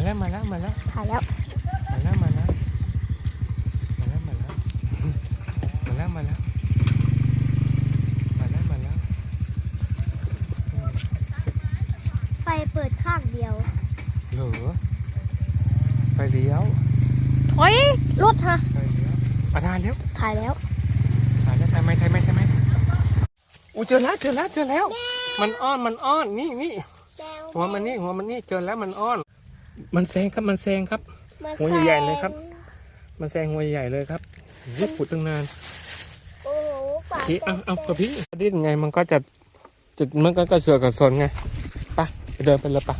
มาแล้วมาแล้วมาแล้วถ่ายแล้วมาแล้วมาแล้วมาแล้วมาแล้วมาแล้วมาแล้วมาแล้วมาแล้วอืมไฟเปิดข้างเดียวเหรอไปเลี้ยวถอยรถฮะไปเลี้ยวอาทานเลี้ยวถ่ายแล้วถ่ายแล้วทำไมทำไมทำไมอู้เจอแล้วเจอแล้วเจอแล้ว มันอ้อนมันอ้อนนี่นี่หัวมันนี่หัวมันนี่เจอแล้วมันอ้อน มันแซงครับมันแซงครับหัวใหญ่ๆเลยครับ มันแซงหัวใหญ่เลยครับยุบขุดตั้งนานโอ้โหปากพี่เอาเอากับพี่ดิ้นไงมันก็จะจะมันก็กระเสือกกระสนไงไปไปเดินไปเลยปะ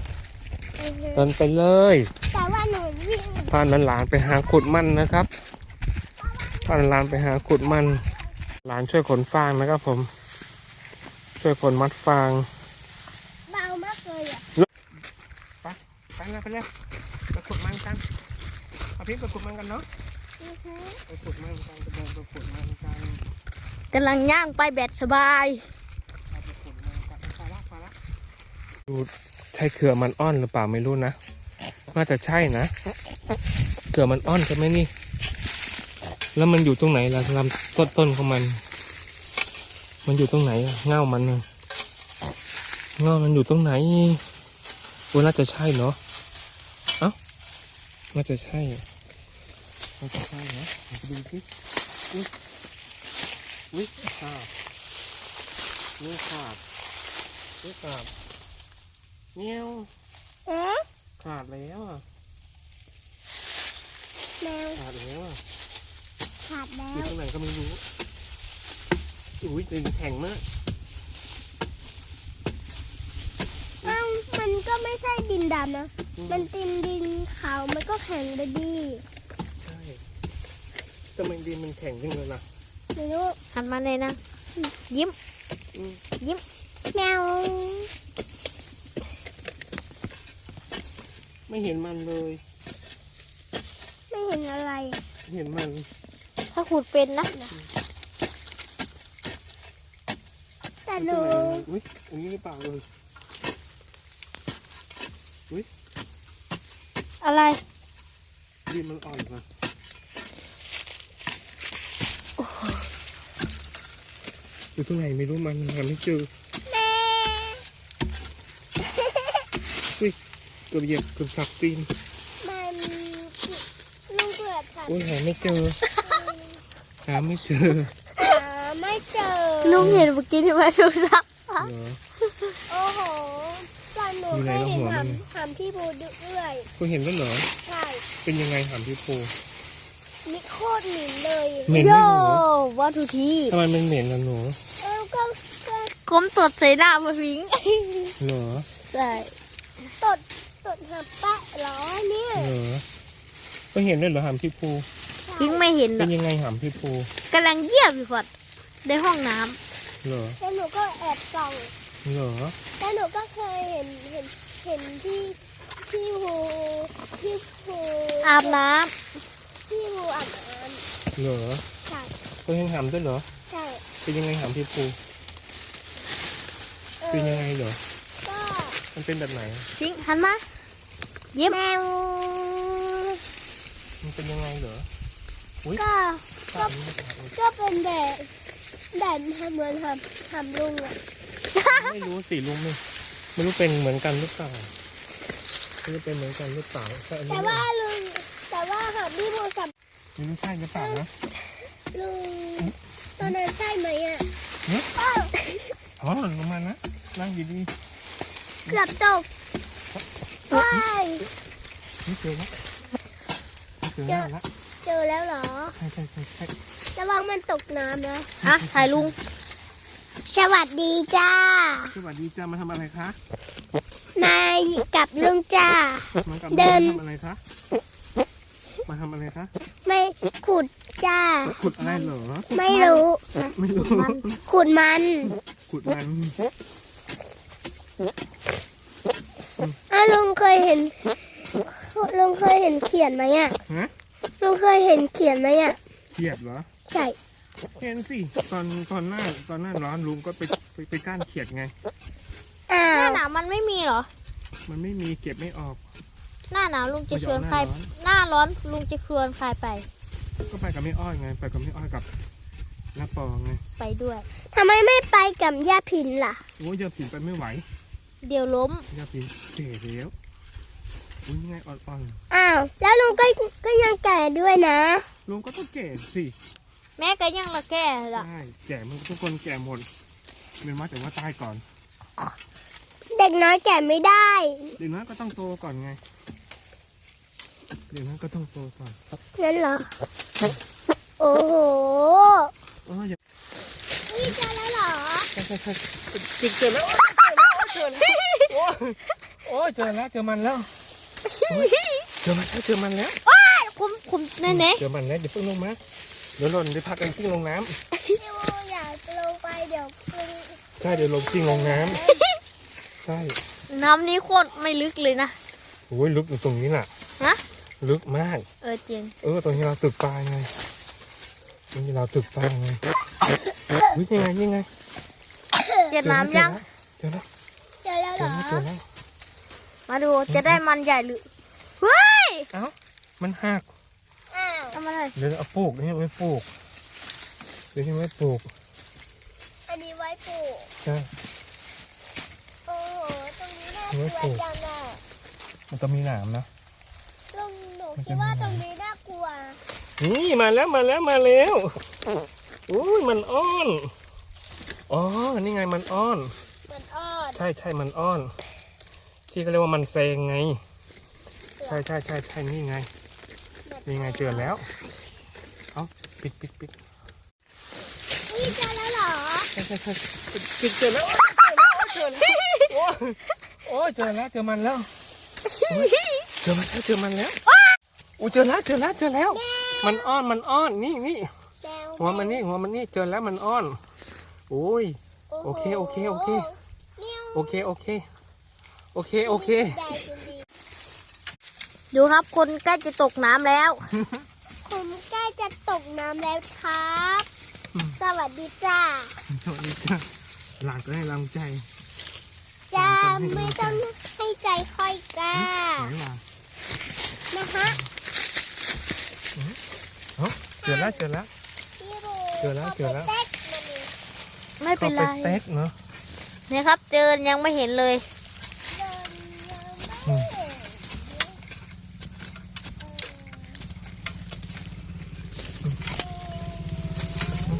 เดินไปเลยแต่ว่าหนูวิ่งพาหลานๆไปหาขุดมันนะครับพาหลานๆไปหาขุดมัน หลานช่วยขนฟางนะครับผม ช่วยขนมัดฟาง เบามากเลยอะ ไปเลยไปเลยไปขุดมันกันเอาพี่ไปขุดมันกันเนาะไปขุดมันกันไปเดินไปขุดมันกันกำลังย่างไปแบตสบายเอาไปขุดมันกันพอละพอละดูใช่เขื่อมันอ้อนหรือเปล่าไม่รู้นะน่าจะใช่นะเขื่อมันอ้อนใช่ไหมนี่ แล้วมันอยู่ตรงไหนล่ะลำต้นต้นของมัน มันอยู่ตรงไหนอะเง่ามันน่ะเง่ามันอยู่ตรงไหนโอ้น่าจะใช่เนาะเอ้า น่าจะใช่น่าจะใช่นะเดี๋ยวไปดูสิอุ้ยอุ้ยขาดนี่ขาดนี่ขาดเงี้ยวเอ๊ะขาดแล้วอะแมวขาดแล้วอะขาดแล้อยู่วตรงไหนก็ไม่รู้อุ้ยดินแข็งมาก เอ้ามันก็ ไม่ใช่ดินดำนะอืมันดินดินขาวมันก็แข็งไปดีใช่ทำไมดินมันแข็งจังเลยล่ะไม่รู้หันมาเลยนะ ยิ้มอืมยิ้มแมวไม่เห็นมันเลย ไม่เห็นอะไร เห็นมัน ถ้าขุดเป็นนะ แต่หตรนูงไหนมันอุ้ยอันนี้หรือเปล่าเลย อะไรดินมันอ่อนกว่าอยู่ตรงไหนไม่รู้มันหาไม่เจอแม่เกือบเหยียบเกือบสับตีนมันลุงเกิดค่ะโอ้ยหาไม่เจอ หาไม่เจอหาไม่เจอลุงเห็นเมื่อกี้ที่มาดูซักเหรอโอ้โห ตอนหนูอยู่เคไหนยล่ะเห็นหัวมันทำทำที่บูดุเรื่อยคุณเห็นแล้วเหรอ ใช่เป็นยังไงถามพี่ปูมีโคตรหมิ่นเลยเหม็นไหมหนูวัตถุทีทำไมมันเหม็นล่ะหนูเอ้าก็ก็ก้มตดใส่หน้ามาพิงเหรอใช่ตดตดหับปะเหรอเนี่ยเหรอก็เห็นด้วยเหรอหามพี่ปูพิงไม่เห็นเป็นยังไงหามพี่ปูกำลังเยี่ยมอยู่พอดในห้องน้เหรอำแล้วหนูก็แอบส่อง เหรอแล้วหนูก็เคยเห็นเห็นเห็นที่ที่หูที่หูอาบน้ำที่หูอาบน้เหรอำใช่ก็เห็นหามด้วยเหรอใช่เป็นยังไงหามพี่ปูเออเป็นยังไงเหรอก็มันเป็นแบบไหนพิงหันมา ยิ้ม แมวมันเป็นยังไงเหรอก็ ภาพนี้ไม่ชัดเลยก็เป็นแบบแบบเหมือนทำทำลุงอะ ไม่รู้สิลุงไม่ไม่รู้เป็นเหมือนกันหรือเปล่าไม่รู้เป็นเหมือนกันหรือเปล่าแต่อันนี้แต่ว่าลุงแต่ว่าหาพี่โมสับไม่รู้ใช่หรือเปล่านะลุงตอนนั้นใช่ไหมอะเนี่ยอ้าวอ๋อลงมานะนั่งดีเกือบตกว้ายๆนี่เจอแล้วนี่เจอแล้วละเจอแล้วเหรอ ใช่ใช่ใช่ใช่ระวังมันตกน้ำนะ อะถ่ายลุง สวัสดีจ้า สวัสดีจ้ามาทำอะไรคะนายกับลุงจ้า มากับเดิน มาทำอะไรคะมาทำอะไรคะไม่ขุดจ้า ขุดอะไรเหรอ ไม่รู้ ไม่รู้ขุดมัน ขุดมันอะลุงเคยเห็นลุงเคยเห็นเขียนไหมอะฮะลุงเคยเห็นเขียนไหมอะเขียดเหรอ ใช่ เห็นสิตอนตอนหน้าตอนหน้าร้อนลุงก็ไปไปไปก้านเขียดไง อ้าหน้าว หนาวมันไม่มีเหรอ มันไม่มีเก็บไม่ออก หน้าหนาวลุงจะชวนไม่ใครเอาหหน้าน้าร้อนลุงจะชวนใครไป ก็ไปกับแม่อ้อยไง ไปกับแม่อ้อยกับน้าปองไงไปด้วย ทำไมไม่ไปกับย่าพินล่ะ โอ้ยยาผินไปไม่ไหวเดี๋ยวล้ม ยาผินเก๋แล้วอุ้ยยังไงอ่อนอ้าว แล้วลุงก็ก็ยังแก่ด้วยนะๆลุงก็ต้องแก่สิ แม่ก็ยังละแก่ละใช่แก่มันทุกคนแก่หมดเป็นว่าแต่ว่าตายก่อน เด็กน้อยแก่ไม่ได้ เด็กน้อยก็ต้องโตก่อนไง เด็กน้อยก็ต้องโตก่อนนั่นเหรอ โอ้โหเอออย่านี่เจอแล้วเหรอใช่ใช่ใช่จิกเจอแล้วเจอแล้วโอ้ยโอ้ยเจอแล้วเจอมันแล้วโอ้ยเจอมันแล้วเจอมันแล้วคุ้มคุ้มแน่แน่เจอมันแล้วเดี๋ยวเพิ่งลงมาเดี๋ยวหล่นเดี๋ยวพักกันกิ้งลงน้ำพี่โมอยากลงไปเดี๋ยวคุณใช่เดี๋ยวลงกิ้งลงน้ำใช่น้ำนี้โคตรไม่ลึกเลยนะ โอ้ยลึกอยู่ตรงนี้น่ะฮะ ลึกมาก เออจริงเออตรงนี้เราตึกปลาไงตรงนี้เราตึกปลาไงอุ้ยยังไงยังไงเจ็ดน้ำยัง เจอแล้วเจอแล้วเจเหรออแล้วเจอแล้วมาดูจะได้มันใหญ่หรือ เฮ้ย เอ้ามันหัก อ้าวทำอะไรเดี๋ยวเอาปลูกนี่ไว้ปลูกเดี๋ยวนี่ไว้ปลูกอันนี้ไว้ปลูกใช่โอ้โหตรงนี้น่ากไว้ลัปลูวกจังอะมันต้องมีหนามนะลุงหนูคิดว่าตรงนี้น่ากลัวนี่มาแล้วมาแล้วมาแล้วอุ้ยมันอ้อนอ๋อนี่ไงมันอ้อน มันอ้อน ใช่ใช่มันอ้อน ที่เขาเรียกว่ามันเซงไง ใช่ใช่ใช่ใช่นี่ไง นี่ไงเจอแล้ว เอาปิดปิดปิดนี่เจอแล้วเหรอใช่ใช่ใช่ปิดเจอแล้วเจอแล้วโอ้ยโอ้ยเจอแล้วเจอมันแล้วโอ้ยเจอมันแล้วเจอมันแล้วโอ้ยเจอแล้วเจอแล้วเจอแล้ว มันอ้อนมันอ้อนนี่นี่แมวหัวมันนี่หัวมันนี่เจอแล้วมันอ้อนโอ้ยโโหโอเคโอเคโอเคเมียวโอเคโอเคโอเคโอเคได้จริงดีดูครับคนใกล้จะตกน้ำแล้ว ผมใกล้จะตกน้ำแล้วครับอืมสวัสดีจ้าสวัสดีจ้าหลานก็ให้กำลังใจจ้าไม่ต้องให้ใจค่อยกล้าไหนล่ะนะคะเอ้าเจอแล้วเจอแล้ว พี่รูเจอแล้วเจอแล้วขาไปเต๊กมันนี่ไม่เป็นไรข้าเต็กเนาะเนี่ยครับ เจอยังไม่เห็นเลย เดินยัง อื ไม่ ม เห็น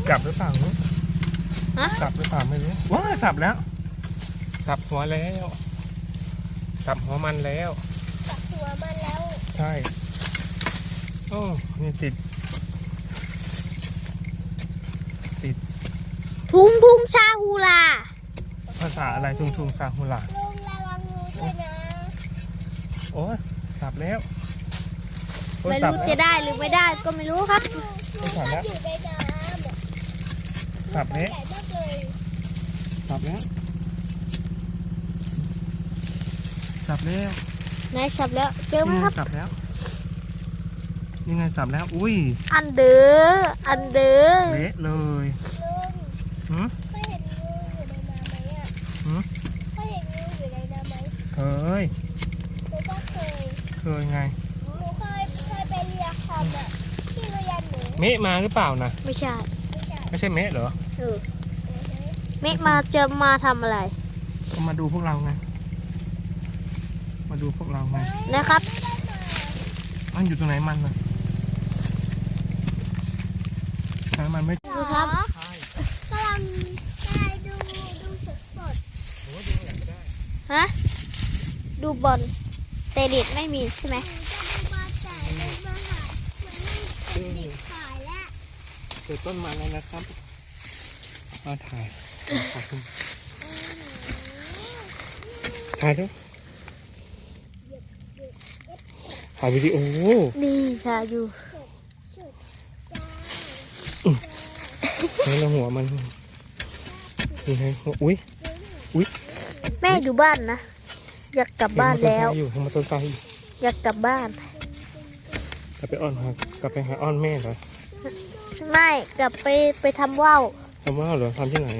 กลับหรือเปล่าเนี่ย ฮะ สับหรือเปล่าไม่รู้ว้า สับแล้ว สับหัวแล้ว สับหัวมันแล้ว จับหัวมันแล้วใช่โอ้นี่ติดทุงทุงชาฮูลาภาษาอะไรทุงทุงซาฮูลาลุงระวังงูด้วยนะโอ้ยสับแล้วโอ้ยไม่สับรู้แล้วจะได้หรือไม่ได้ก็ไม่รู้ครับ งูไม่ใส่ชแล้อบวอยู่ในน้ำอะสับแล้ว ใหญ่มากเลย สับแล้วสับแล้วนายสับแล้ว เจอไหมนี่ไงครับ สับแล้วนี่ไงสับแล้ว อุ้ย อันเดอร์อันเดอร์เละเลยลุงหืมเคยเห็นงูอยู่ในน้ำไหมอะหืมเคยเห็นงูอยู่ในน้ำไหมเคยหนูก็เคยเคยไงหนูเคยเคยไปเรียนคอมอะที่โรงเรียนหนูเมะมาหรือเปล่านะไม่ใช่ ไม่ใช่ไม่ใช่เมะเหรอเออไม่ใช่เมฆมาจะมาทำอะไร ก็มาดูพวกเราไง มาดูพวกเราไงนะครับ มันอยู่ตรงไหนมันนะไหนมันไม่ดูครับใช่กำลังได้ดูดูสดสดโอ้ดูอะไรก็ได้ฮะ ดูบอลแต่เด็ดไม่มีใช่ไหมหนูจะดูมาแต่ในมหามันไม่เป็นเด็กขายแล้วเจอต้นมันแล้วนะครับ มาถ่าย ถ่ายขึ้นถ่ายด้วยถ่ายวิดีโอนี่ค่ะอยู่นี่เราหัวมันนี่ไงหัวอุ้ยแม่อยู่บ้านนะ อยากกลับบ้านแล้วเห็มอเตอร์ไซค์อยู่เห็นมอเตอร์ไซค์อยู่อยากกลับบ้านกลับไปอ้อนหากลับไปหาอ้อนแม่เหรอไม่กลับไปไปทำว่าวทำว่าเหรอทำที่ไหน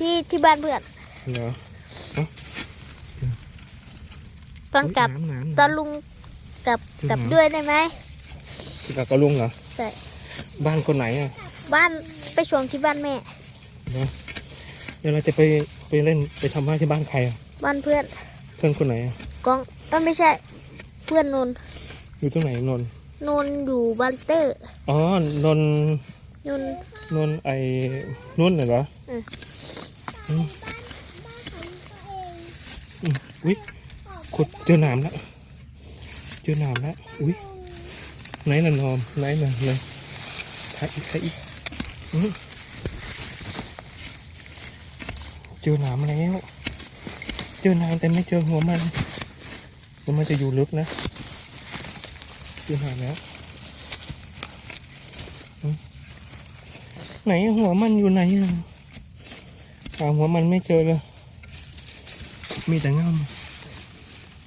ที่ที่บ้านเพื่อน เหรอตอนกลับยน้ำน้ำตอนลุงกลับจริงกลับเหรอด้วยได้ไหมที่กับกระลุงเหรอใช่บ้านคนไหนอะ บ้านไปชวงที่บ้านแม่เดี๋ยวเราจะไปไปเล่นไปทำบ้านที่บ้านใครอะบ้านเพื่อนเพื่อนคนไหนอะกองเอ้ยไม่ใช่ เพื่อนนนท์อยู่ตรงไหนนนท์นนท์อยู่บ้านเตอร์อ๋อนนท์นนท์นนท์ไอ้นุ่นน่ะเหรอเออ อุ้ยขุดเจอหนามแล้ว เจอหนามแล้ว อุ้ยไหนน่ะนอมไหนน่ะเลยถ่ายอีกถ่ายอีกเจอหนามแล้ว เจอหนามแต่ไม่เจอหัวมันหัวมันจะอยู่ลึกนะ เจอหนามแล้ว ไหนหัวมันอยู่ไหนอะ หาหัวมันไม่เจอเลย มีแต่เงา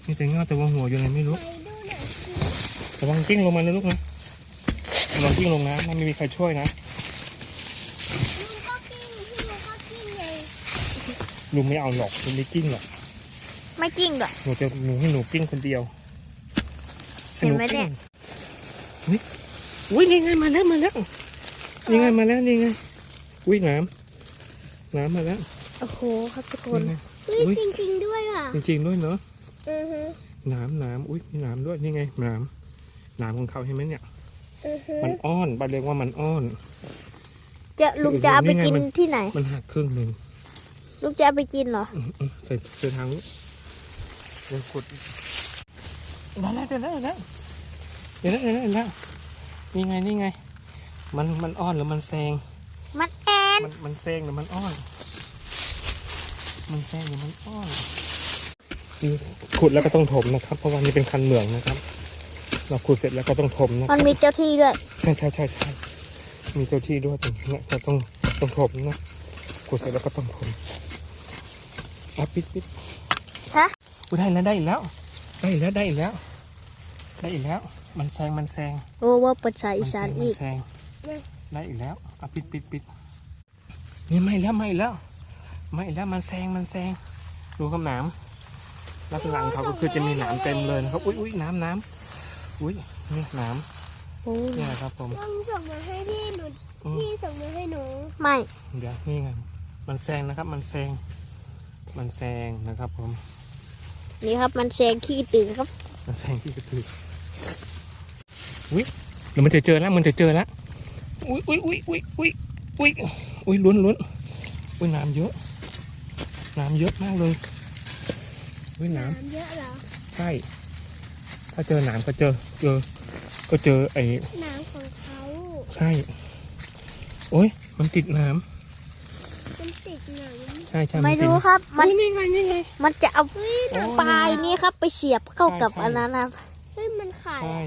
มีแต่เงาแต่ว่าหัวอยู่ไหนไม่รู้ไปดูหน่อยสิระวังกิ้งลงมานะลูกนะระวังกิ้งลงนะถ้าไม่มีใครช่วยนะลุงก็กิ้งพี่ลุงก็กิ้งไงลุงไม่เอาหรอกลุงไม่กิ้งหรอกไม่จริงหรอกหนูจะหนูให้หนูกิ้งคนเดียวเห็นไหมเนี่ยอุ้ยอุ้ยนี่ไงมาแล้วมาแล้วนี่ไงมาแล้วนี่ไงอุ้ยน้ำ น้ำมาแล้ว โอ้โหครับทุกคนนี่ไงเฮ้ยอุ๊ยจริงๆด้วยอะ จริงๆด้วยเนาะอือฮึน้ำน้ำอุ้ยมีน้ำด้วยนี่ไงน้ำน้ำของเขาเห็นไหมเนี่ยอือฮึมันอ้อนบาเรียกว่ามันอ้อน จะลุงจะเอาไปนี่ไงกินมันที่ไหน มันหักครึ่งหนึ่งลุงจะเอาไปกินเหรออืมอืมใส่ใส่ทางนี้เดี๋ยวกดได้แล้วได้แล้วได้แล้วได้แล้วได้แล้วนี่ไงนี่ไง มันมันอ้อนหรือมันแซงมันแอน มันมันแซงหรือมันอ้อน มันแซงหรือมันอ้อนนี่ขุดแล้วก็ต้องถมนะครับ เพราะว่านี่เป็นคันเหมืองนะครับ เราขุดเสร็จแล้วก็ต้องถมนะคมัรันบมีเจ้าที่ด้วย ใช่ใช่ใช่ใช่มีเจ้าที่ด้วยตรงนี้จะต้องต้องถมนะขุดเสร็จแล้วก็ต้องถมอะปิดปิดฮะ อุ้ยได้แล้วได้อีกแล้ว ได้อีกแล้วได้อีกแล้ว ได้อีกแล้ว มันแซงมันแซง โอ้ว่าภาษาอีมัสานแซงอีก มัแซงได้อีกแล้วอะปิดปิดปิด นี่ไม่แล้วไม่แล้ว ไม่แล้วมันแซงมันแซงดูคำหนามลักษณะของเขาก็คือจะมีหนามเต็มเลยนะครับอุ้ยอุ้ยน้ำน้ำอุ้ยนี่หนามโอ้นี่นะครับผมลุงส่งมาให้พี่หนูอืมพี่ส่งมาให้หนูไม่เดี๋ยวนี่ไงมันแซงนะครับ มันแซง มันแซงนะครับผม นี่ครับมันแซงขี้ตื่นครับ มันแซงที่กระตืออุ้ยเดี๋ยวมันจะเจอแล้วมันจะเจอแล้วอุ้ยอุ้ยอุ้ยอุ้ยอุ้ยอุ้ย อุ้ยลุ้นลุ้นอุ้ยน้ำเยอะ น้ำเยอะมากเลยอุ้ยน้น้ำเยอะเหรอำใช่ถ้าเจอหนามก็เจอเจอ ก็เจอไอ้น้ำของเขาใช่ โอ้ยมันติดน้มันติดหนังำใช่ใช่ไม่นติดรู้ครับ มันอุ๊ยนี่ไงนี่ไง มันจะเอาเฮ้ยโอ้ปลายนี้ครับ ไปเสียบเข้ากับใช่ใช่อันนั้นนะเฮ้ยมันขาดใช่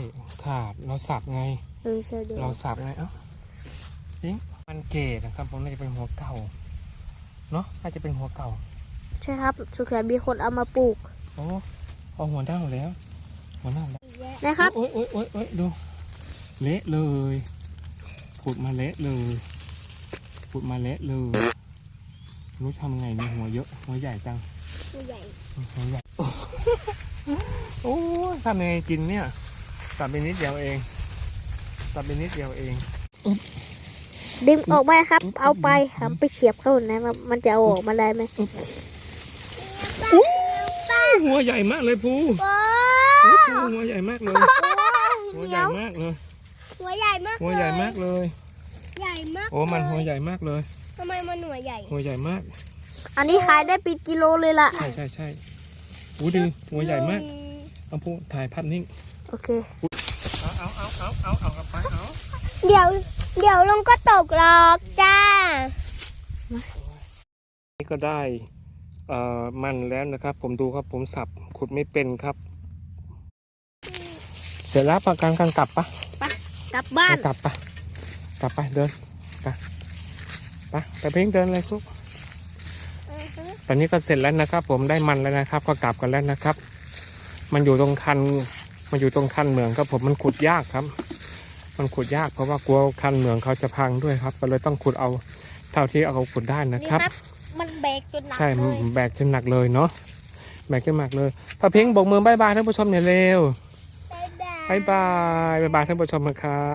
ขาดเราสับไง เออใช่เดี๋ยวเราสับไงเอ้าจริง มันเกตนะครับผมน่าจะเป็นหัวเก่าเนาะน่าจะเป็นหัวเก่า ใช่ครับสุขสันต์มีคนเอามาปลูกโอ้เอาหัวเน่าแล้ว หัวเน่าแล้วนะครับโอ้ยโอ้ยโอ้ยโอ้ยดูเละเลยขุดมาเละเลยขุดมาเละเลยรู้ทำไงมีหัวเยอะหัวใหญ่จังตัวใหญ่หัวใหญ่โอ้ยทำยังไงกินเนี่ยตัดไปนิดเดียวเองตัดไปนิดเดียวเอง ดึงออกมาครับ เอาไปทำไปเสียบเข้านะมันมันจะเอาออกมาได้ไหมหัวใหญ่มากเลยภูโอ้โอ้ภูหัวใหญ่มากเลย หัวใหเดี๋ญ่ยวมากเลยหัวใหญ่มากหัวใหญ่มากเลย ใหญ่มากโอ้มันหัวใหญ่มากเลยทำไมมันหัวใหญ่ หัวใหญ่มาก อันนี้ขายได้เป็นกิโลเลยล่ะ ใช่ใช่ใช่อู้ดีหัวใหญ่มากเอาพูถ่ายภาพนิ่ง โอเค เอาเอาเอาเอาเอาเอากลับไปเอาเดี๋ยว เดี๋ยวลงก็ตกหรอกจ้า นี่ก็ได้เอ่อมันแล้วนะครับ ผมดูครับผมสับขุดไม่เป็นครับ เสร็จแล้วประกันกันกลับปะกลับบ้าน กลับปะกลับไปเดินไปไปไปเพ่งเดินเลยคุกตอนนี้ก็เสร็จแล้วนะครับ ผมได้มันแล้วนะครับ ก็กลับกันแล้วนะครับ มันอยู่ตรงคัน มันอยู่ตรงคันเหมืองครับผมมันขุดยากครับ มันขุดยากเพราะว่ากลัวคันเหมืองเขาจะพังด้วยครับ ก็เลยต้องขุดเอาเท่าที่เอาขุดได้นะนี่ครับครับ มันแบกจนหนักใช่เลยแบกจนหนักเลยเนาะแบกจนหนักเลยพระเพ่งบอกมือบายบายท่านผู้ชมเนี่ยเร็วบายบบายบายบายบายท่านผู้ชมนะครับ